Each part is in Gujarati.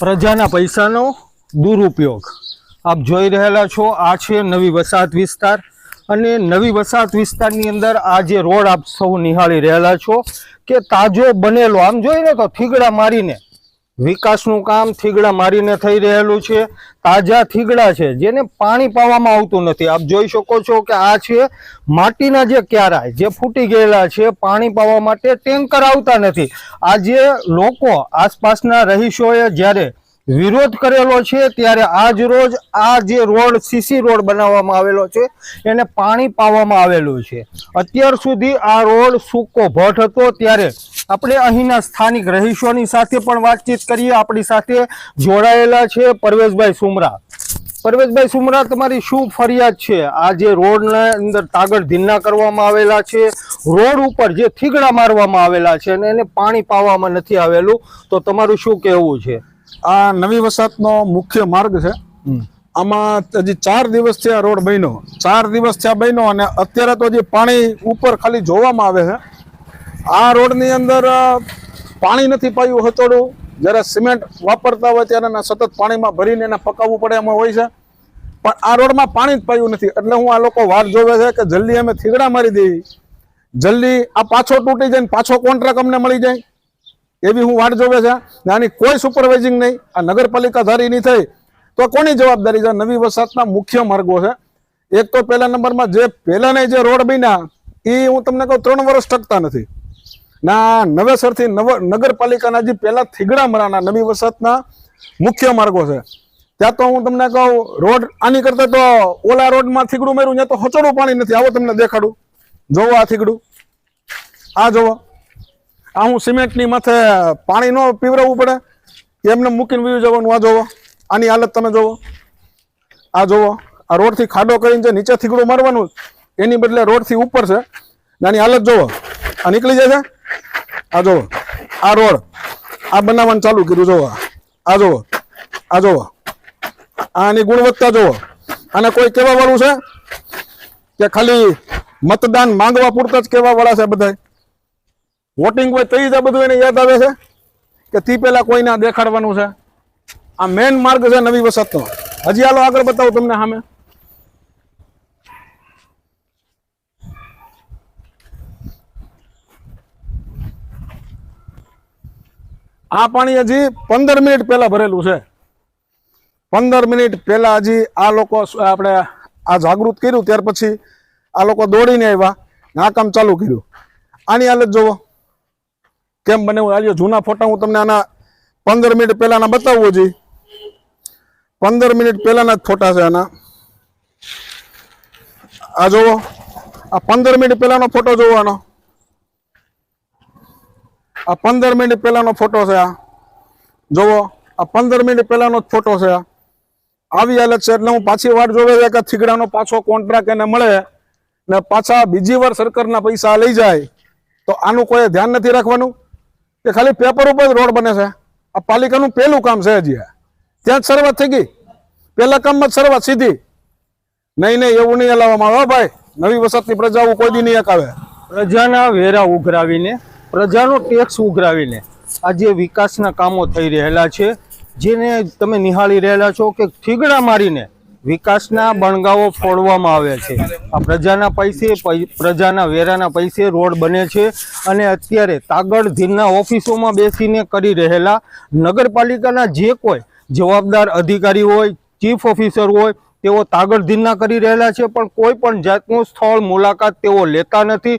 પ્રજાના પૈસાનો દુરુપયોગ. આપ જોઈ રહેલા છો, આ છે નવી વસાહત વિસ્તાર અને નવી વસાહત વિસ્તારની અંદર આ જે રોડ આપ સૌ નિહાળી રહેલા છો કે તાજો બનેલો, આમ જોઈને તો થીગડા મારીને વિકાસનું કામ થીગડા મારીને થઈ રહેલું છે, તાજા થીગડા છે, જેને પાણી પાવામાં આવતું નથી. આપ જોઈ શકો છો કે આ છે માટીના જે ક્યારા જે ફૂટી ગયેલા છે, પાણી પાવા માટે ટેન્કર આવતા નથી. આજે લોકો આસપાસના રહીશોએ જ્યારે વિરોધ કરેલો છે, ત્યારે આજ રોજ આ જે રોડ સીસી રોડ બનાવવામાં આવેલો છે, એને પાણી પાવામાં આવેલું છે. અત્યાર સુધી આ રોડ સૂકો ભટ્ટ હતો, ત્યારે આપણે અહીંના સ્થાનિક રહીશોની સાથે પણ વાતચીત કરીએ. આપણી સાથે જોડાયેલા છે પરવેશભાઈ સુમરા પરવેશભાઈ સુમરા તમારી શું ફરિયાદ છે? આ જે રોડના અંદર તાગડ ધીના કરવામાં આવેલા છે, રોડ ઉપર જે થીગડા મારવામાં આવેલા છે અને એને પાણી પાવામાં નથી આવેલું, તો તમારું શું કહેવું છે? આ નવી વસાતનો મુખ્ય માર્ગ છે. આમાં હજી ચાર દિવસથી આ રોડ બન્યો. ચાર દિવસ થયા બન્યો અને અત્યારે તો હજી પાણી ઉપર ખાલી જોવામાં આવે છે. આ રોડની અંદર પાણી નથી પાયું હતોડું જ્યારે સિમેન્ટ વાપરતા હોય ત્યારે એના સતત પાણીમાં ભરીને એને પકાવવું પડે એમાં હોય છે. પણ આ રોડમાં પાણી જ પાયું નથી. એટલે હું આ લોકો વાત જોવે છે કે જલ્દી અમે થીગડા મારી દઈએ. જલ્દી આ પાછો તૂટી જાય ને પાછો કોન્ટ્રાક્ટ અમને મળી જાય. એવી હું વાટ જોવે છે આની કોઈ સુપરવાઇઝિંગ નહીં. આ નગરપાલિકા ધારી નહીં થઈ. તો કોની જવાબદારી છે? નવી વસાહતના મુખ્ય માર્ગો છે. એક તો પહેલા નંબરમાં જે પહેલાના જે રોડ બન્યા, એ હું તમને કહું ત્રણ વર્ષ ટકતા નથી. ના નવેસરથી નવ નગરપાલિકાના જે પહેલા થીગડા મરાના નવી વસાહતના મુખ્ય માર્ગો છે. ત્યાં તો હું તમને કહું, રોડ આની કરતા તો ઓલા રોડમાં થીગડું માર્યું, ત્યાં તો હચડું પાણી નથી. આવો તમને દેખાડું. જોવો આ થીગડું. આ જોવો. આ હું સિમેન્ટની માથે પાણી ન પીવરાવવું પડે, એમને મૂકીને વીવી જવાનું. આ જોવો, આની હાલત તમે જોવો. આ જોવો, આ રોડથી ખાડો કરીને જે નીચે થીગડું મારવાનું, એની બદલે રોડથી ઉપર છે. નાની હાલત જોવો, આ નીકળી જાય છે. આ જોવો, આ રોડ, આ બનાવવાનું ચાલુ કર્યું, જોવો. આ જોવો આ જોવો. આની ગુણવત્તા જોવો. અને કોઈ કહેવા વાળું છે? કે ખાલી મતદાન માંગવા પૂરતા જ કહેવા વાળા છે બધા વોટિંગ હોય તઈ જ આ બધું એને યાદ આવે છે? કે તી પહેલાં કોઈને દેખાડવાનું છે? આ મેન માર્ગ છે નવી વસતનો. હજી હાલો આગળ બતાવું તમને સામે. આ પાણી હજી પંદર મિનિટ પહેલા ભરેલું છે. પંદર મિનિટ પહેલા હજી આ લોકો આપણે આ જાગૃત કર્યું, ત્યાર પછી આ લોકો દોડીને આવ્યા આ કામ ચાલુ કર્યું. આની હાલત જોવો. કેમ બને? આજે જૂના ફોટા, હું તમને આના પંદર મિનિટ પહેલાના બતાવું જી પંદર મિનિટ પહેલાના જ ફોટા છે આના. આ જોવો. આ પંદર મિનિટ પહેલાનો ફોટો જોવાનો આ પંદર મિનિટ પહેલાનો ફોટો છે આ. જોવો. આ પંદર મિનિટ પહેલાનો જ ફોટો છે આવી હાલત છે એટલે હું પાછી વાર જોવે છે કે થીગડાનો પાછો કોન્ટ્રાક્ટ એને મળે ને પાછા બીજી વાર સરકારના પૈસા લઈ જાય. તો આનું કોઈ ધ્યાન નથી રાખવાનું? કે ખાલી પેપર ઉપર જ રોડ બને છે. આ પાલિકાનું પહેલું કામ છે હજી ત્યાં જ શરૂઆત થઈ ગઈ. પહેલા કામમાં જ શરૂઆત સીધી. નહીં નહીં, એવું નહીં હલાવવામાં આવે. ભાઈ, નવી વસતની પ્રજાઓ કોઈ દી નહીં અકાવે પ્રજાના વેરા ઉઘરાવીને, પ્રજાનો ટેક્સ ઉઘરાવીને આ જે વિકાસના કામો થઈ રહેલા છે, જેને તમે નિહાળી રહેલા છો કે થીગડા મારીને વિકાસના બણગાઓ ફોડવામાં આવે છે. આ પ્રજાના પૈસે પ્રજાના વેરાના પૈસે રોડ બને છે અને અત્યારે તાગડ ધીરના ઓફિસોમાં બેસીને કરી રહેલા નગરપાલિકાના જે કોઈ જવાબદાર અધિકારી હોય, ચીફ ઓફિસર હોય, તેઓ તાગડ ધીરના કરી રહેલા છે, પણ કોઈ પણ જાતનું સ્થળ મુલાકાત તેઓ લેતા નથી.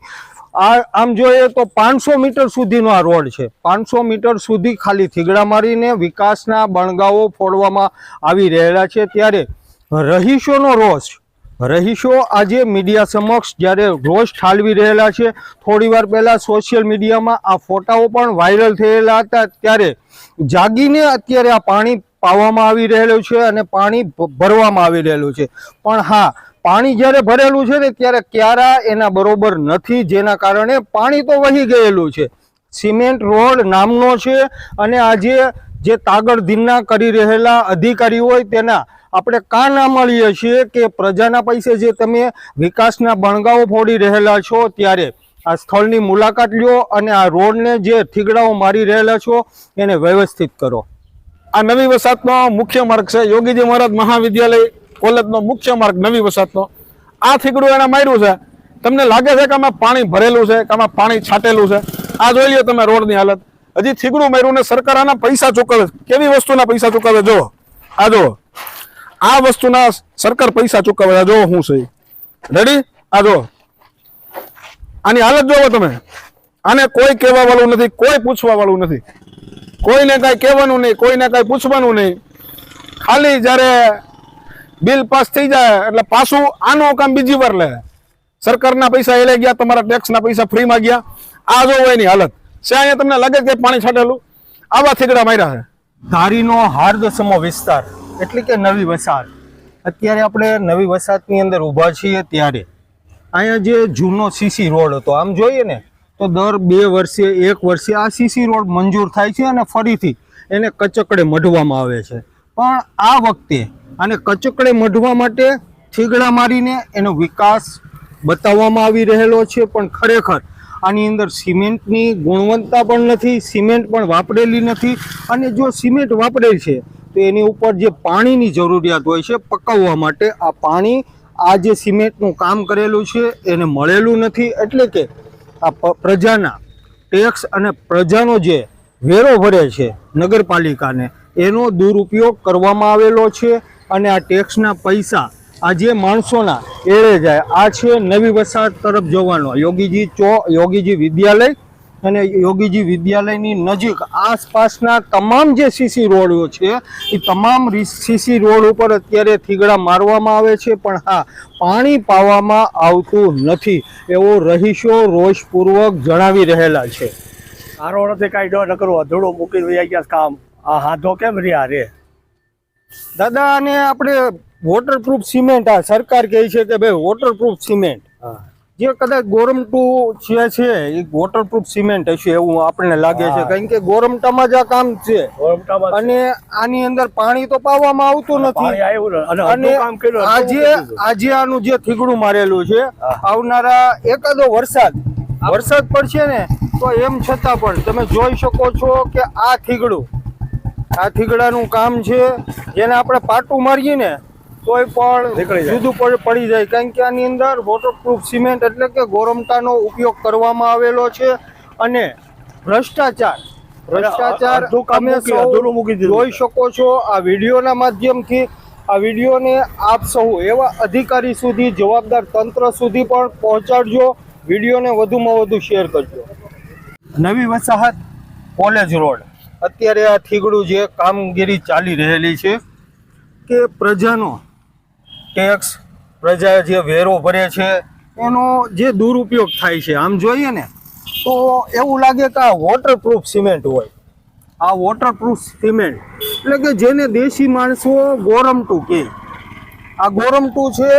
આ, આમ જોઈએ તો પાંચસો મીટર સુધીનો આ રોડ છે. પાંચસો મીટર સુધી ખાલી થીગડા મારીને વિકાસના બણગાઓ ફોડવામાં આવી રહેલા છે. ત્યારે રહીશોનો રોષ. રહીશો આજે મીડિયા સમક્ષ જ્યારે રોષ ઠાલવી રહેલા છે થોડી વાર પહેલા સોશિયલ મીડિયામાં આ ફોટાઓ પણ વાયરલ થયેલા હતા, ત્યારે જાગીને અત્યારે આ પાણી પાવામાં આવી રહેલું છે અને પાણી ભરવામાં આવી રહેલું છે. પણ હા, પાણી જ્યારે ભરેલું છે ને, ત્યારે ક્યારા એના બરોબર નથી, જેના કારણે પાણી તો વહી ગયેલું છે. સિમેન્ટ રોડ નામનો છે અને આજે જે તાગડ ધીના કરી રહેલા અધિકારી હોય તેના આપણે કા ના મળીએ છીએ કે પ્રજાના પૈસે જે તમે વિકાસના બણગાઓ ફોડી રહેલા છો ત્યારે? આ સ્થળની મુલાકાત લ્યો અને આ રોડને જે ઠીગડાઓ મારી રહેલા છો એને વ્યવસ્થિત કરો. આ નવી વસાતનો મુખ્ય માર્ગ છે. યોગીજી મહારાજ મહાવિદ્યાલય કોલેજનો મુખ્ય માર્ગ નવી વસાતનો આ થીગડું એને માર્યું છે. તમને લાગે છે કે આમાં પાણી ભરેલું છે, કે આમાં પાણી છાંટેલું છે? આ જોઈ લો તમે રોડની હાલત. હજી થીગડું માર્યું ને સરકાર આના પૈસા ચૂકવે કેવી વસ્તુના પૈસા ચૂકવે જો આ જો આ વસ્તુના સરકાર પૈસા ચૂકવવા જો શું છે. રેડી આ જો. આની હાલત જોવો તમે. આને કોઈ કહેવા વાળું નથી, કોઈ પૂછવા વાળું નથી. કોઈને કાંઈ કહેવાનું નહીં, કોઈને કાંઈ પૂછવાનું નહીં. ખાલી જ્યારે બિલ પાસ થઈ જાય, એટલે પાછું આનું કામ બીજી વાર લે. સરકારના પૈસા એ લઈ ગયા, તમારા ટેક્સના પૈસા ફ્રીમાં ગયા. આ જો એની હાલત. છે અહીંયા તમને લાગે કે પાણી છાંટેલું? આવા થીગડા માર્યા છે. ધારીનો હાર્દસમો વિસ્તાર. એટલે કે નવી વસાહત. અત્યારે આપણે નવી વસાહતની અંદર ઊભા છીએ ત્યારે. અહીંયા જે જૂનો સીસી રોડ હતો, આમ જોઈએ ને, તો દર બે વર્ષે, એક વર્ષે આ સીસી રોડ મંજૂર થાય છે અને ફરીથી એને કચકડે મઢવામાં આવે છે. પણ આ વખતે આને કચકડે મઢવા માટે થીગડા મારીને એનો વિકાસ બતાવવામાં આવી રહેલો છે, પણ ખરેખર આની અંદર સિમેન્ટની ગુણવત્તા પણ નથી, સિમેન્ટ પણ વાપરેલી નથી. અને જો સિમેન્ટ વાપરેલ છે તો એની ઉપર જે પાણીની જરૂરિયાત હોય છે પકાવવા માટે, આ પાણી આ જે સિમેન્ટનું કામ કરેલું છે એને મળેલું નથી. એટલે કે આ પ્રજાના ટેક્સ અને પ્રજાનો જે વેરો ભરે છે નગરપાલિકાને, એનો દુરુપયોગ કરવામાં આવેલો છે અને આ ટેક્સના પૈસા આ જે માણસોના એળે જાય, આ છે નવી વસાહત તરફ જવાનો. યોગીજી ચો, યોગીજી વિદ્યાલય અને યોગીજી વિદ્યાલયની નજીક આસપાસના તમામ જે સીસી રોડો છે એ તમામ સીસી રોડ ઉપર અત્યારે થીગડા મારવામાં આવે છે પણ હા પાણી પાવામાં આવતું નથી એવો રહીશો રોષપૂર્વક જણાવી રહેલા છે. આ રોડથી કાંઈ ડર ન અધડો મૂકી રહ્યા ગયા કામ. આ હાથો કેમ રહ્યા રે? દાદા અને આપણે વોટરપ્રૂફ સિમેન્ટ આ સરકાર કહે છે કે ભાઈ વોટરપ્રૂફ સિમેન્ટ હા. જે કદાચ ગોરમટુ જે છે એ વોટરપ્રૂફ સિમેન્ટ હશે એવું આપણને લાગે છે. કારણ કે ગોરમટામાં જ આ કામ છે. અને આની અંદર પાણી તો પાવામાં આવતું નથી. અને આજે આજે આનું જે થીગડું મારેલું છે આવનારા એકાદો વરસાદ. વરસાદ પડશે ને તો એમ છતાં પણ તમે જોઈ શકો છો કે આ થીગડું આ થીગડાનું કામ છે. જેને આપણે પાટું મારીએ ને તોય પણ જુદું પડી જાય. કારણ કે આની અંદર વોટરપ્રૂફ સિમેન્ટ એટલે કે ગોરમટાનો ઉપયોગ કરવામાં આવેલો છે અને ભ્રષ્ટાચાર. ભ્રષ્ટાચાર તમે. જોઈ શકો છો આ વિડીયોના માધ્યમથી. આ વિડીયોને આપ સૌ એવા અધિકારી સુધી જવાબદાર તંત્ર સુધી પણ પહોંચાડજો. વિડીયોને વધુમાં વધુ શેર કરજો. નવી વસાહત કોલેજ રોડ. અત્યારે આ થીગડું જે કામગીરી ચાલી રહેલી છે કે પ્રજાનો ટેક્સ, પ્રજા જે વેરો ભરે છે, એનો જે દુરુપયોગ થાય છે. આમ જોઈએ ને, તો એવું લાગે કે આ વોટરપ્રૂફ સિમેન્ટ હોય. આ વોટરપ્રૂફ સિમેન્ટ એટલે કે જેને દેશી માણસો ગોરમટુ કહે. આ ગોરમટુ છે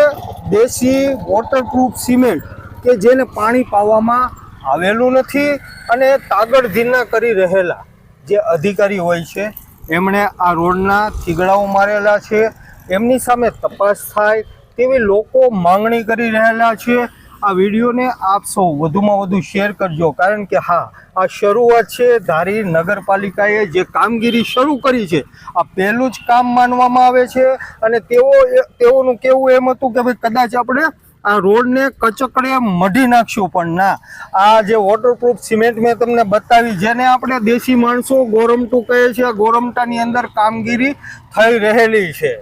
દેશી વોટરપ્રૂફ સિમેન્ટ કે જેને પાણી પાવામાં આવેલું નથી અને તાગડધીના કરી રહેલા જે અધિકારી હોય છે, એમણે આ રોડના થીગડાઓ મારેલા છે. એમની સામે તપાસ થાય તેવી લોકો માંગણી કરી રહેલા છે. આ વિડીયોને આપ સૌ વધુમાં વધુ શેર કરજો, કારણ કે હા, આ શરૂઆત છે ધારી નગરપાલિકાએ જે કામગીરી શરૂ કરી છે, આ પહેલું જ કામ માનવામાં આવે છે અને તેઓ તેઓનું કહેવું એમ હતું કે ભાઈ કદાચ આપણે આ રોડને કચકડે મઢી નાખશું, પણ ના. આ જે વોટરપ્રૂફ સિમેન્ટ મેં તમને બતાવી, જેને આપણે દેશી માણસો ગોરમટું કહે છે, આ ગોરમટાની અંદર કામગીરી થઈ રહેલી છે.